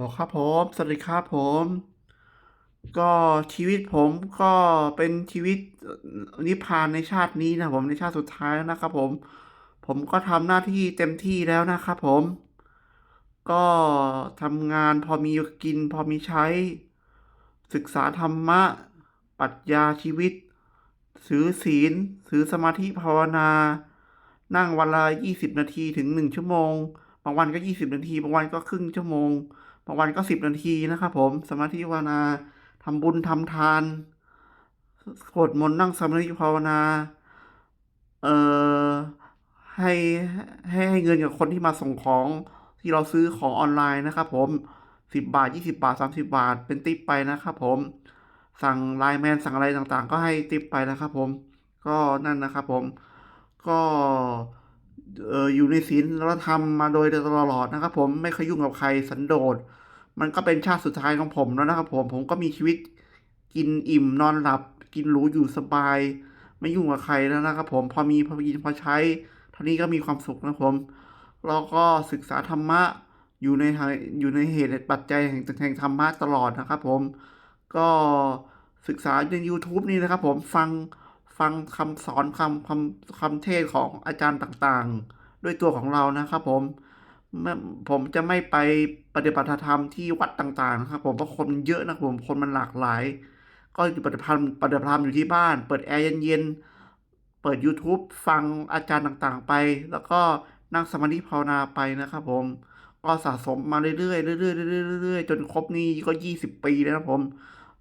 อ๋อครับผมสวัสดีครับผม ก็ชีวิตผมก็เป็นชีวิตนิพพานในชาตินี้นะผมในชาติสุดท้ายแล้วนะครับผม ผมก็ทำหน้าที่เต็มที่แล้วนะครับผม ก็ทำงานพอมีกินพอมีใช้ ศึกษาธรรมะปรัชญาชีวิตถือศีลถือสมาธิภาวนา นั่งวันละยี่สิบนาทีถึงหนึ่งชั่วโมง บางวันก็ยี่สิบนาที บางวันก็ครึ่งชั่วโมง บางวันก็สิบนาทีนะครับผมสมาธิภาวนาทำบุญทำทานสวดมนต์นั่งสมาธิภาวนา เอ่อให้ให้ให้เงินกับคนที่มาส่งของที่เราซื้อของออนไลน์นะครับผมสิบบาทยี่สิบาทสามสิบาท เป็นติปไปนะครับผม สั่งไลน์แมนสั่งอะไรต่างๆ ก็ให้ติปไปนะครับผม ก็นั่นนะครับผม ก็ อยู่ในศีลแล้วทำมาโดยตลอดนะครับ ผมไม่เคยยุ่งกับใครสันโดษ มันก็เป็นชาติสุดท้ายของผมแล้วนะครับ ผมผมก็มีชีวิตกินอิ่มนอนหลับ กินหรูอยู่สบาย ไม่ยุ่งกับใครแล้วนะครับ ผมพอมีพอกินพอใช้ เท่านี้ก็มีความสุขนะผมแล้วก็ศึกษาธรรมะอยู่ในอยู่ในเหตุปัจจัยแห่งแห่งธรรมะตลอดนะครับ ผมก็ศึกษาใน YouTube นี่นะครับ ผมฟัง ฟังคำสอนคำคำคำเทศของอาจารย์ต่างๆ ด้วยตัวของเรานะครับผมผมจะไม่ไปปฏิบัติธรรมที่วัดต่างๆนะครับผมเพราะคนเยอะนะผมคนมันหลากหลาย ก็ปฏิบัติธรรมปฏิบัติธรรมอยู่ที่บ้าน เปิดแอร์เย็นๆเปิด YouTube ฟังอาจารย์ต่างๆไป แล้วก็นั่งสมาธิภาวนาไปนะครับผมก็สะสมมาเรื่อยๆเรื่อยๆเรื่อยๆเรื่อยๆจนครบนี่ก็ยี่สิบปีแล้วนะผม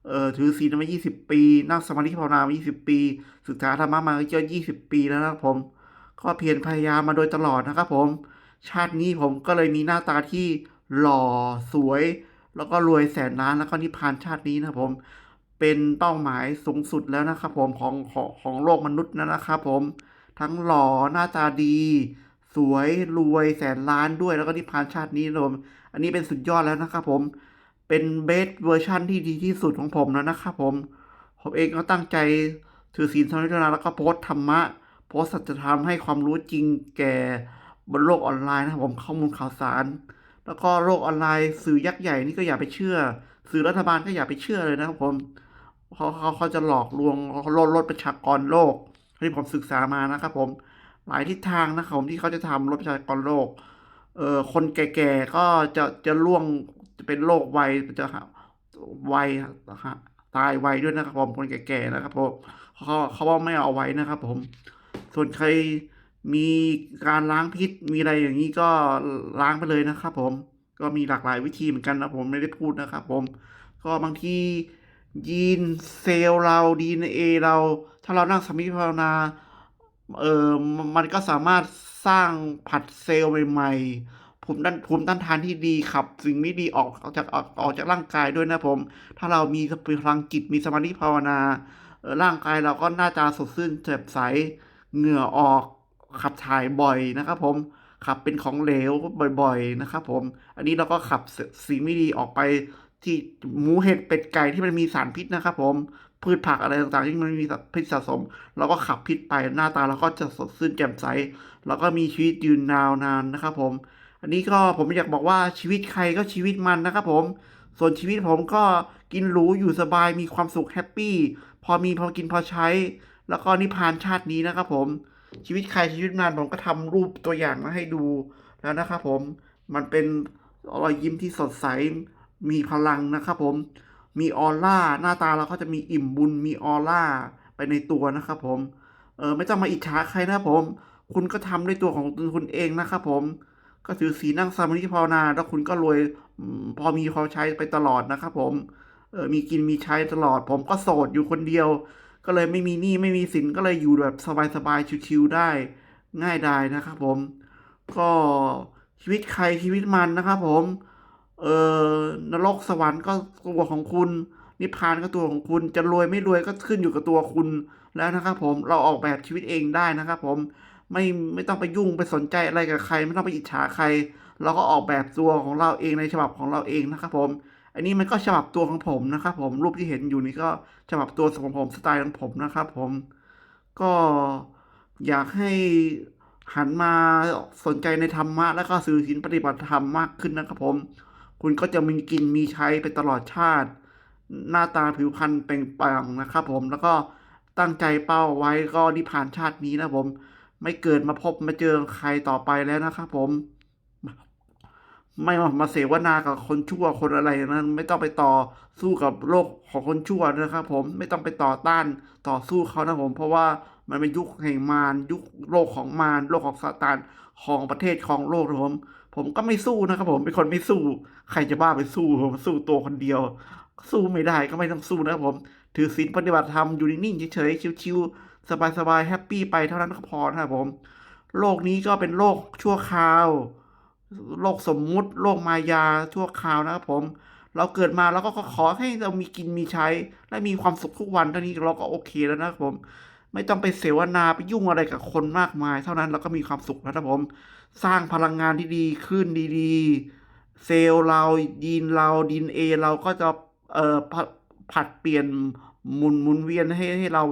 เอ่อถือศีลมายี่สิบปีนั่งสมาธิภาวนามายี่สิบปี ศึกษาธรรมะมาก็ยี่สิบปีแล้วนะครับผม ก็เพียรพยายามมาโดยตลอดนะครับผม ชาตินี้ผมก็เลยมีหน้าตาที่หล่อสวย แล้วก็รวยแสนล้านแล้วก็นิพพานชาตินี้นะผม เป็นเป้าหมายสูงสุดแล้วนะครับผมของของของโลกมนุษย์นะนะครับผม ทั้งหล่อหน้าตาดี สวยรวยแสนล้านด้วยแล้วก็นิพพานชาตินี้นะผม อันนี้เป็นสุดยอดแล้วนะครับผม เป็นเบสเวอร์ชั่นที่ดีที่สุดของผมแล้วนะครับผม ผมเองก็ตั้งใจถือศีลสมาธิภาวนาแล้วก็โพสธรรมะ โพสสัจธรรมให้ความรู้จริงแก่บนโลกออนไลน์นะครับผมข้อมูลข่าวสาร แล้วก็โลกออนไลน์สื่อยักษ์ใหญ่นี่ก็อย่าไปเชื่อ สื่อรัฐบาลก็อย่าไปเชื่อเลยนะครับผมเขาเขาเขาจะหลอกลวงลดลดประชากรโลกที่ผมศึกษามานะครับผมหลายทิศทางนะครับผมที่เขาจะทำลดประชากรโลกเอ่อคนแก่ๆก็จะจะล่วง จะเป็นโรคไวจะไวนะฮะตายไวด้วยนะครับผมคนแก่ๆนะครับผมเขาเขาว่าไม่เอาไว้นะครับผม ส่วนใครมีการล้างพิษมีอะไรอย่างนี้ก็ล้างไปเลยนะครับผมก็มีหลากหลายวิธีเหมือนกันนะผมไม่ได้พูดนะครับผม ก็บางทียีนเซลล์เราดีเอเรา ถ้าเรานั่งสมาธิภาวนาเออมันก็สามารถสร้างผัดเซลล์ใหม่ๆ ภูมิต้านภูมิต้านทานที่ดีขับ สิ่งไม่ดีออกออกจากออกออกจากร่างกายด้วยนะผม ถ้าเรามีพลังจิตมีสมาธิภาวนา ร่างกายเราก็หน้าตาสดชื่นแจ่มใสเหงื่อออกขับถ่ายบ่อยนะครับผมขับเป็นของเหลวบ่อยๆนะครับผม อันนี้เราก็ขับสิ่งไม่ดีออกไปที่หมูเห็ดเป็ดไก่ที่มันมีสารพิษนะครับผมพืชผักอะไรต่างๆ ที่มันมีพิษสะสม เราก็ขับพิษไปหน้าตาเราก็จะสดชื่นแจ่มใส แล้วก็มีชีวิตยืนยาวนานนะครับผม อันนี้ก็ผมอยากบอกว่าชีวิตใครก็ชีวิตมันนะครับผม ส่วนชีวิตผมก็กินหรูอยู่สบายมีความสุขแฮปปี้พอมีพอกินพอใช้ แล้วก็นิพพานชาตินี้นะครับผม ชีวิตใครชีวิตมันผมก็ทำรูปตัวอย่างมาให้ดูแล้วนะครับผมมันเป็นรอยยิ้มที่สดใสมีพลังนะครับผมมีออร่าหน้าตาเราก็จะมีอิ่มบุญมีออร่าไปในตัวนะครับผมเออไม่ต้องมาอิจฉาใครนะครับผม คุณก็ทำด้วยตัวของคุณเองนะครับผม ก็ถือสีนั่งสมาธิภาวนา แล้วคุณก็รวยพอมีพอใช้ไปตลอดนะครับผมเออมีกินมีใช้ตลอด ผมก็โสดอยู่คนเดียว ก็เลยไม่มีหนี้ไม่มีสินก็เลยอยู่แบบสบายๆชิวๆได้ง่ายดายนะครับผม ก็ชีวิตใครชีวิตมันนะครับผม เออนรกสวรรค์ก็ตัวของคุณ นิพพานก็ตัวของคุณจะรวยไม่รวยก็ขึ้นอยู่กับตัวคุณแล้วนะครับผมเราออกแบบชีวิตเองได้นะครับผม ไม่ไม่ต้องไปยุ่งไปสนใจอะไรกับใคร ไม่ต้องไปอิจฉาใคร เราก็ออกแบบตัวของเราเองในฉบับของเราเองนะครับผม อันนี้มันก็ฉบับตัวของผมนะครับผมรูปที่เห็นอยู่นี่ก็ฉบับตัวของผมสไตล์ของผมนะครับผมก็อยากให้หันมาสนใจในธรรมะ แล้วก็สื่อศีลปฏิบัติธรรมมากขึ้นนะครับผม คุณก็จะมีกินมีใช้ไปตลอดชาติ หน้าตาผิวพรรณเปล่งปลั่งนะครับผมแล้วก็ตั้งใจเป้าไว้ก็นิพพานชาตินี้นะผม ไม่เกิดมาพบมาเจอใครต่อไปแล้วนะครับผม ไม่มาเสวนากับคนชั่วคนอะไรนั้น ไม่ต้องไปต่อสู้กับโลกของคนชั่วนะครับ ผมไม่ต้องไปต่อต้านต่อสู้เขานะผม เพราะว่ามันเป็นยุคแห่งมารยุคโลกของมารโลกของซาตานของประเทศของโลกนะผมผมก็ไม่สู้นะครับผมเป็นคนไม่สู้ ใครจะบ้าไปสู้ผมสู้ตัวคนเดียว สู้ไม่ได้ก็ไม่ต้องสู้นะครับผม ถือศีลปฏิบัติธรรมอยู่นิ่งๆเฉยๆชิวๆ สบายๆแฮปปี้ไปเท่านั้นก็พอนะครับผมโลกนี้ก็เป็นโลกชั่วคราว โลกสมมุติโลกมายาชั่วคราวนะครับผม เราเกิดมาแล้วก็ขอให้เรามีกินมีใช้ และมีความสุขทุกวันเท่านี้เราก็โอเคแล้วนะครับผม ไม่ต้องไปเสวนาไปยุ่งอะไรกับคนมากมาย เท่านั้นเราก็มีความสุขแล้วนะครับผม สร้างพลังงานที่ดีขึ้นดีๆ เซลล์เรายีนเราดีเอเราก็จะเอ่อผัดเปลี่ยนหมุนหมุนเวียนให้ให้เรา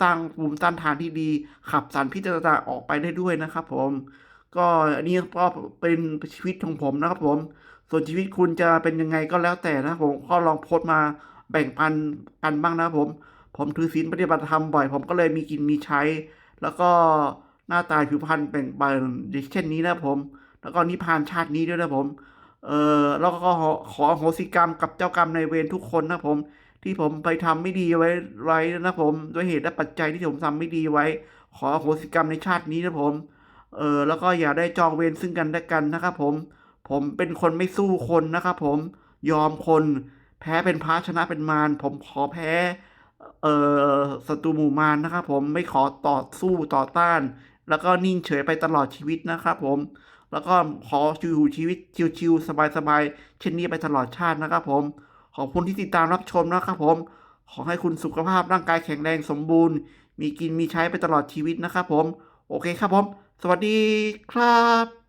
สร้างภูมิต้านทานที่ดี ขับสารพิษต่างๆออกไปได้ด้วยนะครับผม ก็อันนี้ก็เป็นชีวิตของผมนะครับผม ส่วนชีวิตคุณจะเป็นยังไงก็แล้วแต่นะผมก็ลองโพสต์มาแบ่งปันกันบ้างนะผม ผมถือศีลปฏิบัติธรรมบ่อย ผมก็เลยมีกินมีใช้ แล้วก็หน้าตาผิวพรรณแบ่งบานเช่นนี้นะผม แล้วก็นิพพานชาตินี้ด้วยนะผม เออแล้วก็ขอขออโหสิกรรมกับเจ้ากรรมในเวรทุกคนนะผม ที่ผมไปทำไม่ดีไว้ไว้นะผมด้วยเหตุและปัจจัยที่ผมทำไม่ดีไว้ขออโหสิกรรมในชาตินี้นะผมเออแล้วก็อย่าได้จองเวรซึ่งกันและกันนะครับผม ผมเป็นคนไม่สู้คนนะครับผมยอมคนแพ้เป็นพระชนะเป็นมารผมขอแพ้เอ่อศัตรูหมู่มารนะครับผมไม่ขอต่อสู้ต่อต้าน แล้วก็นิ่งเฉยไปตลอดชีวิตนะครับผม แล้วก็ขออยู่ชีวิตชิวๆสบายๆเช่นนี้ไปตลอดชาตินะครับผม ขอบคุณที่ติดตามรับชมนะครับผม ขอให้คุณสุขภาพร่างกายแข็งแรงสมบูรณ์ มีกินมีใช้ไปตลอดชีวิตนะครับผม โอเคครับผม สวัสดีครับ